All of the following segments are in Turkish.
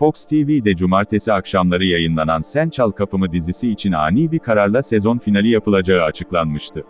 Fox TV'de cumartesi akşamları yayınlanan Sen Çal Kapımı dizisi için ani bir kararla sezon finali yapılacağı açıklanmıştı.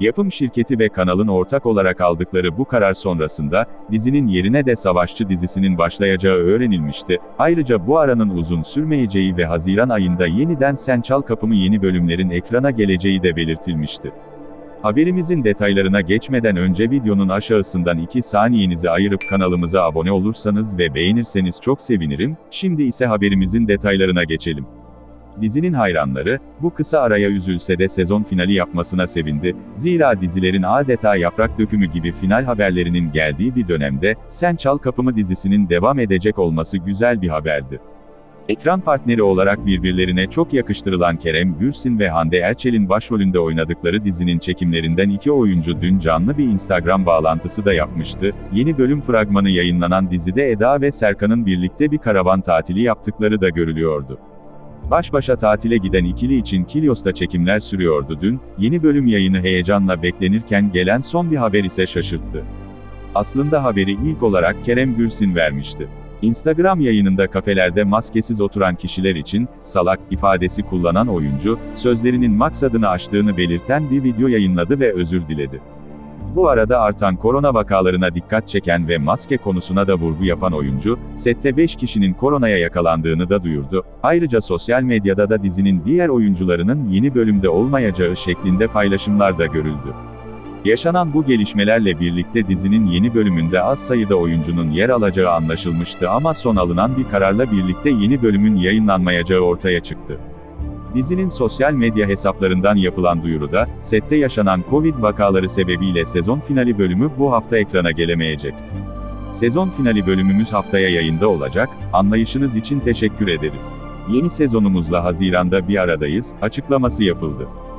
Yapım şirketi ve kanalın ortak olarak aldıkları bu karar sonrasında, dizinin yerine de Savaşçı dizisinin başlayacağı öğrenilmişti. Ayrıca bu aranın uzun sürmeyeceği ve Haziran ayında yeniden Sen Çal Kapımı yeni bölümlerin ekrana geleceği de belirtilmişti. Haberimizin detaylarına geçmeden önce videonun aşağısından 2 saniyenizi ayırıp kanalımıza abone olursanız ve beğenirseniz çok sevinirim, şimdi ise haberimizin detaylarına geçelim. Dizinin hayranları, bu kısa araya üzülse de sezon finali yapmasına sevindi, zira dizilerin adeta yaprak dökümü gibi final haberlerinin geldiği bir dönemde, Sen Çal Kapımı dizisinin devam edecek olması güzel bir haberdi. Ekran partneri olarak birbirlerine çok yakıştırılan Kerem Bürsin ve Hande Erçel'in başrolünde oynadıkları dizinin çekimlerinden iki oyuncu dün canlı bir Instagram bağlantısı da yapmıştı. Yeni bölüm fragmanı yayınlanan dizide Eda ve Serkan'ın birlikte bir karavan tatili yaptıkları da görülüyordu. Baş başa tatile giden ikili için Kilyos'ta çekimler sürüyordu dün, yeni bölüm yayını heyecanla beklenirken gelen son bir haber ise şaşırttı. Aslında haberi ilk olarak Kerem Bürsin vermişti. Instagram yayınında kafelerde maskesiz oturan kişiler için, salak, ifadesi kullanan oyuncu, sözlerinin maksadını aştığını belirten bir video yayınladı ve özür diledi. Bu arada artan korona vakalarına dikkat çeken ve maske konusuna da vurgu yapan oyuncu, sette 5 kişinin koronaya yakalandığını da duyurdu. Ayrıca sosyal medyada da dizinin diğer oyuncularının yeni bölümde olmayacağı şeklinde paylaşımlar da görüldü. Yaşanan bu gelişmelerle birlikte dizinin yeni bölümünde az sayıda oyuncunun yer alacağı anlaşılmıştı ama son alınan bir kararla birlikte yeni bölümün yayınlanmayacağı ortaya çıktı. Dizinin sosyal medya hesaplarından yapılan duyuruda, sette yaşanan Covid vakaları sebebiyle sezon finali bölümü bu hafta ekrana gelemeyecek. Sezon finali bölümümüz haftaya yayında olacak, anlayışınız için teşekkür ederiz. Yeni sezonumuzla Haziran'da bir aradayız, açıklaması yapıldı.